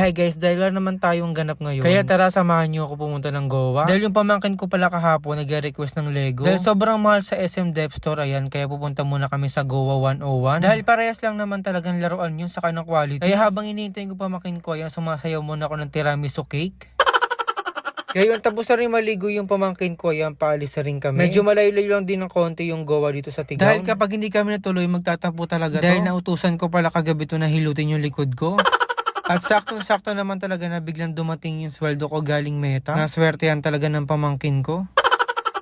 Hi guys, dahil wala naman tayong ganap ngayon. Kaya tara samahan niyo ako pumunta ng Goa. Dahil yung pamangkin ko pala kahapon nag-request ng Lego. Dahil sobrang mahal sa SM Dev Store ayan, kaya pupunta muna kami sa Goa 101. Dahil parehas lang naman talagang laruan yun sa kanang quality. Kaya habang iniintay ko pamangkin ko, ayan, sumasayaw muna ako ng tiramisu cake. Kaya yun, tapos na rin maligo yung pamangkin ko, ayan, paalis na rin kami. Medyo malayo-layo lang din ng konti yung Goa dito sa Tigaw. Dahil kapag hindi kami natuloy, magtatapo talaga Dahil nautusan ko pala kagabi to na hilutin yung likod ko. At saktong-sakto naman talaga na biglang dumating yung sweldo ko galing meta. Naswertehan talaga ng pamangkin ko.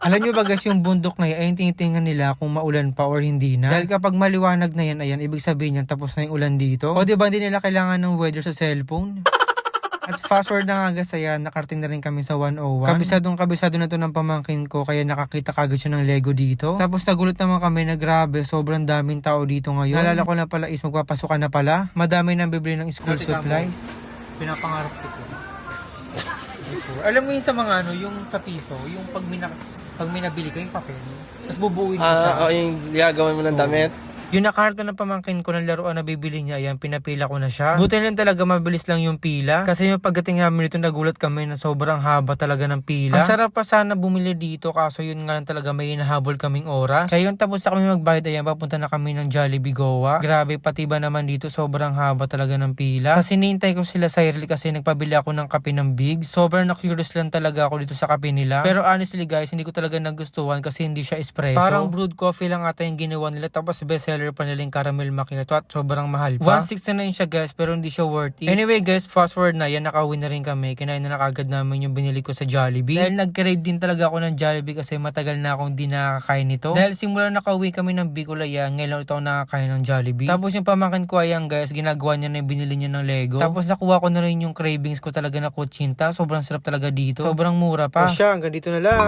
Alam nyo ba guys, yung bundok na yan, ay tinitingnan nila kung maulan pa or hindi na. Dahil kapag maliwanag na yan, ayan, ibig sabihin yan, tapos na yung ulan dito. O di ba hindi nila kailangan ng weather sa cellphone? At fast forward na nga guys, ayan, nakarating na rin kami sa 101. Kabisadong kabisado na to ng pamangkin ko, kaya nakakita kagad siya ng Lego dito. Tapos nagulat naman kami na grabe, sobrang daming tao dito ngayon. Nalala ko na pala is magpapasukan na pala. Madami nang bibili ng school supplies. Pinapangarap ko to. Alam mo yung sa mga ano, yung sa piso, yung pag may, na- pag may nabili ka yung papel, tapos bubuuin mo siya. Ah, oh, yung gagawin mo ng damit. Yung nakaharap na ng pamangkin ko ng laruan na bibili niya, ayan, pinapila ko na siya. Buti lang talaga mabilis lang yung pila. Kasi yung pagdating namin dito, nagulat kami na sobrang haba talaga ng pila. Ang sarap pa sana bumili dito, kaso yun nga lang talaga may hinahabol kaming oras. Kaya yung tapos na kami magbayad, ayan, papunta na kami ng Jollibee Goa. Grabe, pati ba naman dito, sobrang haba talaga ng pila. Kasi nintay ko sila sa Irly kasi nagpabili ako ng kape ng Bigs. Sobrang na-curious lang talaga ako dito sa kape nila. Pero honestly guys, hindi ko talaga nagustuhan kasi hindi siya espresso. Parang brewed coffee lang ata yung ginawa nila tapos bestseller pa nila yung caramel macchiato at sobrang mahal pa. 169 siya guys pero hindi siya worth it. Anyway guys, fast forward na yan, nakawin na rin kami. Kinain na nakagad namin yung binili ko sa Jollibee. Dahil nag-crave din talaga ako ng Jollibee kasi matagal na akong di nakakain nito. Dahil simula nakauwi kami ng Bicol ayan, ngayon ito ako nakakain ng Jollibee. Tapos yung pamangkin ko ayan guys, ginagawa niya na yung binili niya ng Lego. Tapos nakuha ko na rin yung cravings ko talaga na kutsinta. Sobrang sarap talaga dito. Sobrang mura pa. O siya, hanggang dito na lang.